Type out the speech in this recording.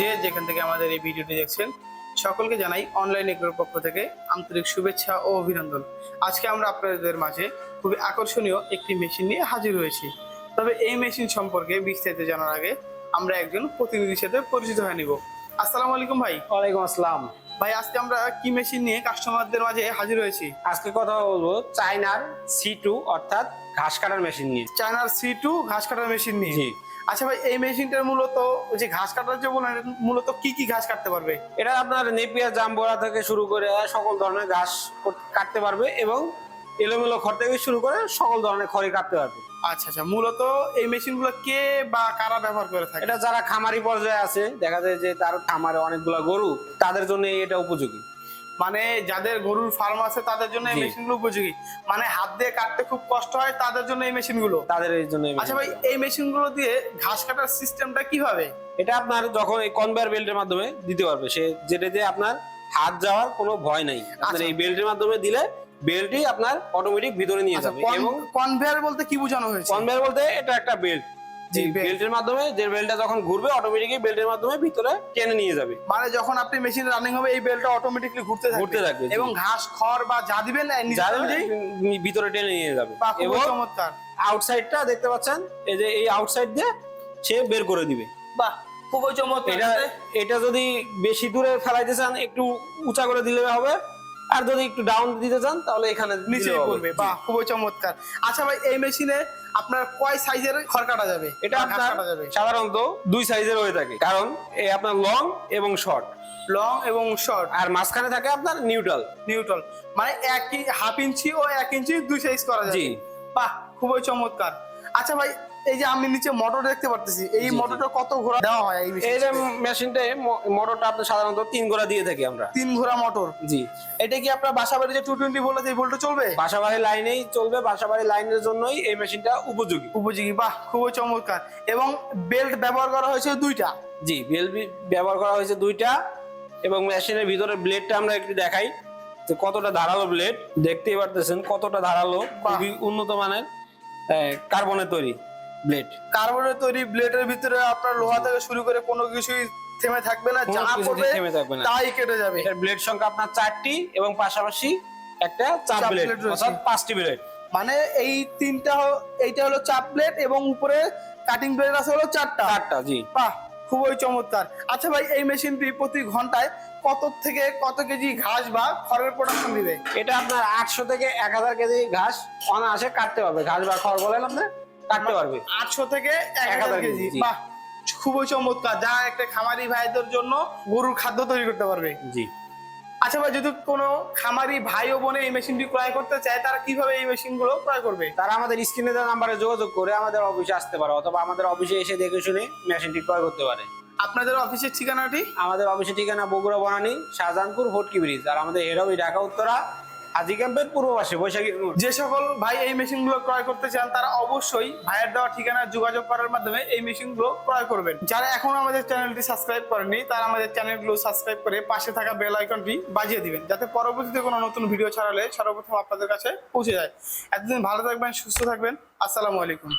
যে যেখান থেকে আমাদের এই ভিডিওটি দেখছেন সকলকে জানাই অনলাইন এগ্রোর পক্ষ থেকে আন্তরিক শুভেচ্ছা ও অভিনন্দন। আজকে আমরা আপনাদের মাঝে খুবই আকর্ষণীয় একটি মেশিন নিয়ে হাজির হয়েছি। তবে এই মেশিন সম্পর্কে বিস্তারিত জানার আগে আমরা একজন প্রতিনিধির সাথে পরিচিত হয়ে নিব। আসসালামু আলাইকুম ভাই। ওয়ালাইকুম আসসালাম। ভাই আজকে আমরা কি মেশিন নিয়ে কাস্টমারদের মাঝে হাজির হয়েছি? আজকে কথা বলব চাইনার সি টু অর্থাৎ ঘাস কাটার মেশিন নিয়ে। চায়নার সি টু ঘাস কাটার মেশিন নিয়ে। আচ্ছা ভাই এই মেশিনটার মূলত ওই যে ঘাস কাটার যে বলেন মূলত কি কি ঘাস কাটতে পারবে? এটা আপনার নেপিয়া জাম্বোরা থেকে শুরু করে সকল ধরনের ঘাস কাটতে পারবে এবং এলোমেলো খড় থেকে শুরু করে সকল ধরনের খড়ি কাটতে পারবে। আচ্ছা আচ্ছা মূলত এই মেশিনগুলো কে বা কারা ব্যবহার করে থাকে? এটা যারা খামারি পর্যায়ে আছে দেখা যায় যে তার খামারে অনেকগুলো গরু তাদের জন্য এটা উপযোগী। মানে যাদের গরুর ফার্ম আছে তাদের জন্য এই জি। মেশিনগুলো উপযোগী মানে হাত দিয়ে কাটতে খুব কষ্ট হয় তাদের জন্য এই মেশিনগুলো তাদের এই জন্য আচ্ছা ভাই। এই মেশিনগুলো দিয়ে ঘাস কাটার সিস্টেমটা কীভাবে এটা আপনার যখন এই কনভেয়ার বেল্টের মাধ্যমে দিতে পারবে সে যেটা দিয়ে আপনার হাত যাওয়ার কোনো ভয় নাই আপনার আচ্ছা। এই বেল্টের মাধ্যমে দিলে বেল্টই আপনার অটোমেটিক ভিতরে নিয়ে আচ্ছা যাবে এবং কনভেয়ার বলতে কি বোঝানো হয়েছে কনভেয়ার বলতে এটা একটা বেল্ট জি, বেল্টের মাধ্যমে যে বেল্টটা যখন ঘুরবে অটোমেটিকই বেল্টের মাধ্যমে ভিতরে টেনে নিয়ে যাবে। মানে যখন আপনি মেশিন রানিং হবে এই বেলটা অটোমেটিকলি ঘুরতে থাকবে। ঘুরতে থাকবে, এবং ঘাস খড় বা যা দিবেন ভিতরে টেনে নিয়ে যাবে। এবং চমৎকার। আউটসাইডটা দেখতে পাচ্ছেন এই যে এই আউটসাইড দিয়ে সে বের করে দিবে। বাহ খুবই চমৎকার। এটা এটা যদি বেশি দূরে ফেলাইতে চান একটু উঁচা করে দিলে হবে। আর যদি একটু ডাউন দিতে চান তাহলে এখানে নিচে পড়বে বাহ খুবই চমৎকার। আচ্ছা ভাই এই মেশিনে আপনার কয় সাইজের খড় কাটা যাবে? এটা আপনার সাধারণত দুই সাইজের হয়ে থাকে কারণ এই আপনার লং এবং শর্ট লং এবং শর্ট আর মাঝখানে থাকে আপনার নিউট্রাল নিউট্রাল মানে এক হাফ ইঞ্চি ও এক ইঞ্চি দুই সাইজ করা যাবে। জি। বাহ খুবই চমৎকার। আচ্ছা ভাই এই যে আমি নিচে মোটর দেখতে পারতেছি এই। মোটরটা কত ঘোরা দেওয়া হয় এই এই যে মেশিনে মেশিনটা মোটরটা আপনার সাধারণত তিন গোড়া দিয়ে থাকি আমরা। তিন ঘোড়া মোটর জি। এটা কি আপনার বাসা বাড়ি যে টু টোয়েন্টি বলেছে এই ভোল্টে চলবে? বাসাবাড়ি লাইনেই চলবে বাসাবাড়ি লাইনের জন্যই এই মেশিনটা উপযোগী। উপযোগী বাহ খুবই চমৎকার। এবং বেল্ট ব্যবহার করা হয়েছে দুইটা? জি বিএলবি ব্যবহার করা হয়েছে দুইটা এবং মেশিনের ভিতরে ব্লেডটা আমরা একটু দেখাই। যে কতটা ধারালো ব্লেড দেখতেই পারতেছেন কতটা ধারালো খুবই উন্নত মানের কার্বনের তৈরি। ব্লেড কার্বনের তৈরি ব্লেডের ভিতরে আপনার লোহা থেকে শুরু করে কোনো কিছুই থেমে থাকবে না যা পড়বে থেমে থাকবে না। তাই কেটে যাবে। এটার ব্লেড সংখ্যা আপনার চারটি এবং পাশাপাশি একটা চাপ চাপ ব্লেড অর্থাৎ পাঁচটি ব্লেড মানে এই তিনটা এইটা হলো চাপ প্লেট এবং উপরে কাটিং প্লেট আছে হলো চারটা। চারটা জি। বাহ খুবই চমৎকার। আচ্ছা ভাই এই মেশিনটি প্রতি ঘন্টায় কত থেকে কত কেজি ঘাস বা খড়ের প্রোডাকশন দিবে? এটা আপনার আটশো থেকে এক হাজার কেজি ঘাস অনায়াসে কাটতে পারবে ঘাস বা খড় বলেন আপনি? কাটতে পারবে। আটশো থেকে এক হাজার কেজি। বাহ খুবই চমৎকার। যা একটা খামারি ভাইদের জন্য গরুর খাদ্য তৈরি করতে পারবে। জি। আচ্ছা ভাই যদি কোনো খামারি ভাই ও বোনে এই মেশিনটি ক্রয় করতে চায় তারা কীভাবে এই মেশিনগুলো ক্রয় করবে? তারা আমাদের স্ক্রিনে দেওয়া নাম্বারে যোগাযোগ করে আমাদের অফিসে আসতে পারে অথবা আমাদের অফিসে এসে দেখে শুনে মেশিনটি ক্রয় করতে পারে। আপনাদের অফিসের ঠিকানাটি? আমাদের অফিসের ঠিকানা বগুড়া বনানী শাহজাহানপুর ভটকি ব্রিজ আর আমাদের অফিস ঢাকা উত্তরা হাজি ক্যাম্পের পূর্ব পাশে বৈশাখী। যে সকল ভাই এই মেশিনগুলো ক্রয় করতে চান, তারা অবশ্যই ভাইয়ের দেওয়া ঠিকানায় যোগাযোগ করার মাধ্যমে এই মেশিনগুলো ক্রয় করবেন। যারা এখন আমাদের চ্যানেলটি সাবস্ক্রাইব করেনি তারা আমাদের চ্যানেলগুলো সাবস্ক্রাইব করে পাশে থাকা বেল আইকনটি বাজিয়ে দিবেন, যাতে পরবর্তীতে কোনো নতুন ভিডিও ছাড়ালে সর্বপ্রথম আপনাদের কাছে পৌঁছে যায়। এতদিন ভালো থাকবেন, সুস্থ থাকবেন। আসসালামু আলাইকুম।